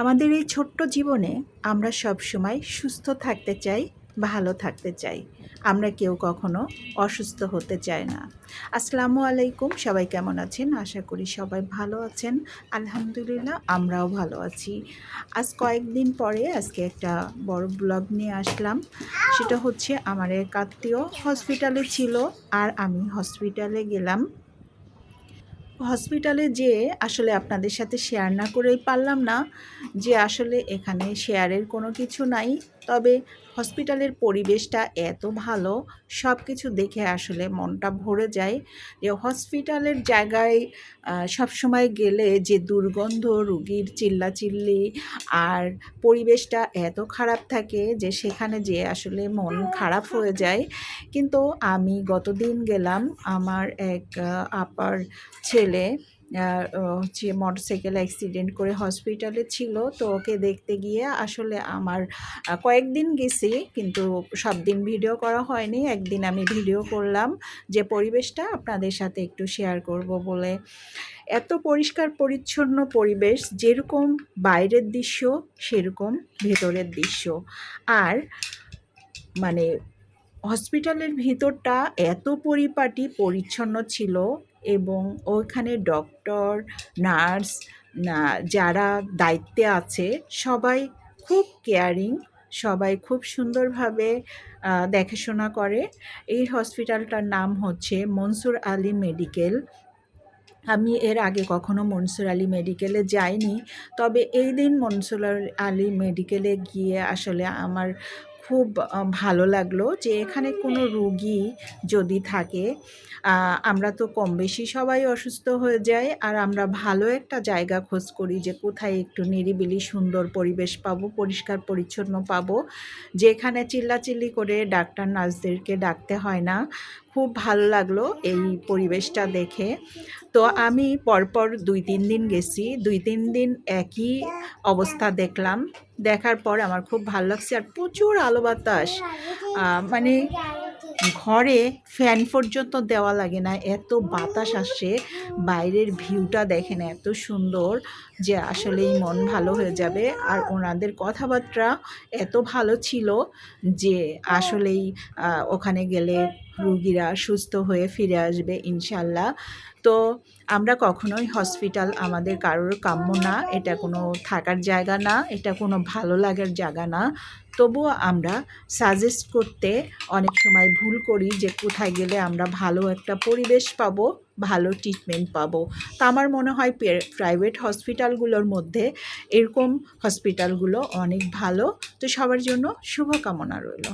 আমাদের এই ছোট্ট জীবনে আমরা সব সময় সুস্থ থাকতে চাই, ভালো থাকতে চাই। আমরা কেউ কখনো অসুস্থ হতে চাই না। আসসালামু আলাইকুম, সবাই কেমন আছেন? আশা করি সবাই ভালো আছেন। আলহামদুলিল্লাহ, আমরাও ভালো আছি। আজ কয়েকদিন পরে আজকে একটা বড় ব্লগ নিয়ে আসলাম। সেটা হচ্ছে আমার এক আত্মীয় হসপিটালে ছিল আর আমি হসপিটালে গেলাম। হসপিটালে যে আসলে আপনাদের সাথে শেয়ার না করেই পারলাম না যে আসলে এখানে শেয়ারের কোনো কিছু নাই। তবে হসপিটালের পরিবেশটা এত ভালো সব কিছু দেখে আসলে মনটা ভরে যায় যে হসপিটালের জায়গায় সবসময় গেলে যে দুর্গন্ধ, রুগীর চিল্লাচিল্লি আর পরিবেশটা এত খারাপ থাকে যে সেখানে যে আসলে মন খারাপ হয়ে যায়। কিন্তু আমি গতদিন গেলাম আমার এক আপার ছেলে হচ্ছে মোটরসাইকেল অ্যাক্সিডেন্ট করে হসপিটালে ছিল। তো ওকে দেখতে গিয়ে আসলে আমার কয়েকদিন গেছি, কিন্তু সব দিন ভিডিও করা হয়নি। একদিন আমি ভিডিও করলাম যে, পরিবেশটা আপনাদের সাথে একটু শেয়ার করব বলে। এত পরিষ্কার পরিচ্ছন্ন পরিবেশ, যেরকম বাইরের দৃশ্য, সেরকম ভেতরের দৃশ্য। আর মানে হসপিটালের ভিতরটা এত পরিপাটি, পরিচ্ছন্ন ছিল এবং ওইখানে ডক্টর নার্স যারা দায়িত্বে আছে, সবাই খুব কেয়ারিং সবাই খুব সুন্দরভাবে দেখাশোনা করে। এই হসপিটালটার নাম হচ্ছে মনসুর আলী মেডিকেল। আমি এর আগে কখনো মনসুর আলী মেডিকেলে যাইনি, তবে এই দিন মনসুর আলী মেডিকেলে গিয়ে আসলে আমার খুব ভালো লাগল যে এখানে কোনো রুগী যদি থাকে আমরা তো কম বেশি সবাই অসুস্থ হয়ে যাই আর আমরা ভালো একটা জায়গা খোঁজ করি যে কোথায় একটু নিরিবিলি সুন্দর পরিবেশ পাবো, পরিষ্কার পরিচ্ছন্ন পাবো। যেখানে চিল্লাচিল্লি করে ডাক্তার নার্সদেরকে ডাকতে হয় না, খুব ভালো লাগল এই পরিবেশটা দেখে। তো আমি পরপর দুই তিন দিন গেছি, দুই তিন দিন একই অবস্থা দেখলাম। দেখার পর আমার খুব ভালো লাগছে আর প্রচুর আলো বাতাস। মানে ঘরে ফ্যান পর্যন্ত দেওয়া লাগে না। এত বাতাস আসছে, বাইরের ভিউটা দেখেন এত সুন্দর যে আসলেই মন ভালো হয়ে যাবে। আর ওনাদের কথাবার্তা এত ভালো ছিল যে আসলেই ওখানে গেলে রুগীরা সুস্থ হয়ে ফিরে আসবে ইনশাল্লাহ তো আমরা কখনোই হসপিটাল আমাদের কারোর কাম্য না। এটা কোনো থাকার জায়গা না, এটা কোনো ভালো লাগার জায়গা না। তবুও আমরা সাজেস্ট করতে অনেক সময় ভুল করি যে কোথায় গেলে আমরা ভালো একটা পরিবেশ পাবো, ভালো ট্রিটমেন্ট পাবো। তা আমার মনে হয় প্রাইভেট হসপিটালগুলোর মধ্যে এরকম হসপিটালগুলো অনেক ভালো। তো সবার জন্য শুভকামনা রইল।